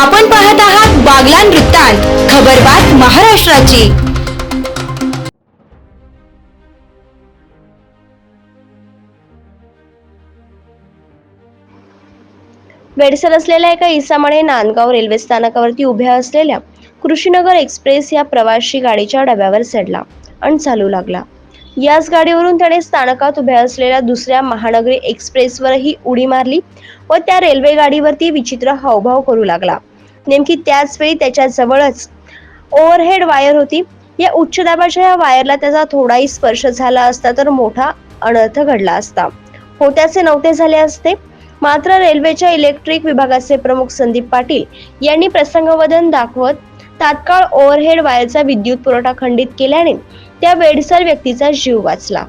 आपण पाहत आहात बागलान वृत्तांत खबरबात महाराष्ट्राची. वेडसर असलेल्या एका इसामाने नांदगाव रेल्वे स्थानकावरती उभ्या असलेल्या कृषीनगर एक्सप्रेस या प्रवाशी गाडीच्या डब्यावर चढला आणि चालू लागला. याच गाडीवरून त्याने स्थानकात उभ्या असलेल्या दुसऱ्या महानगरी एक्सप्रेसवरही उडी मारली व त्या रेल्वे गाडीवरती विचित्र हावभाव करू लागला. नेमकी त्याच वेळी त्याच्या ओव्हरहेड वायर होती. या उच्च दाबाच्या या वायरला त्याचा थोडाही स्पर्श झाला असता तर मोठा अनर्थ घडला असता. होत्याचे नव्हते झाले असते. मात्र रेल्वेच्या इलेक्ट्रिक विभागाचे प्रमुख संदीप पाटील यांनी प्रसंगवदन दाखवत तात्काळ ओव्हरहेड वायरचा विद्युत पुरवठा खंडित केल्याने त्या वेडसर व्यक्तीचा जीव वाचला.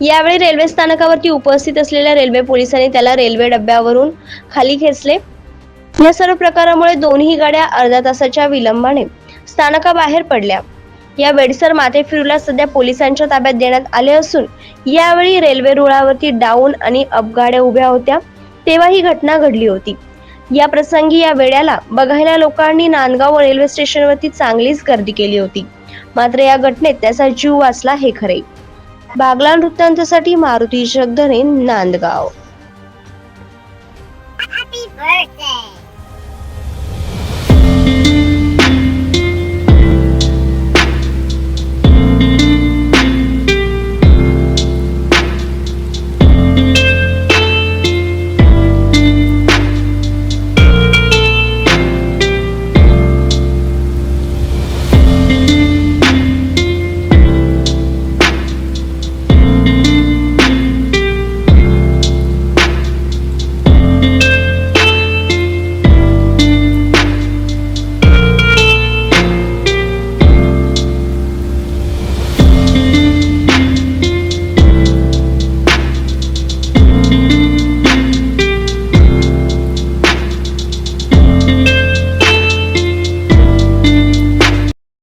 यावेळी रेल्वे स्थानकावरती उपस्थित असलेल्या रेल्वे पोलिसांनी त्याला रेल्वे डब्यावरून खाली खेचले. या सर्व प्रकारामुळे दोन्ही गाड्या अर्ध्या तासाच्या विलंबाने स्थानकाबाहेर पडल्या. या वेडसर माथेफिरूला सध्या पोलिसांच्या ताब्यात देण्यात आले असून यावेळी रेल्वे रुळावरती डाऊन आणि अपघाड्या उभ्या होत्या तेव्हा ही घटना घडली होती. या प्रसंगी या वेड्याला बघायला लोकांनी नांदगाव रेल्वे स्टेशनवरती चांगलीच गर्दी केली होती. मात्र या घटनेत त्याचा जीव वाचला हे खरे. बागला वृत्तांतासाठी मारुती जगधने नांदगाव. Happy birthday!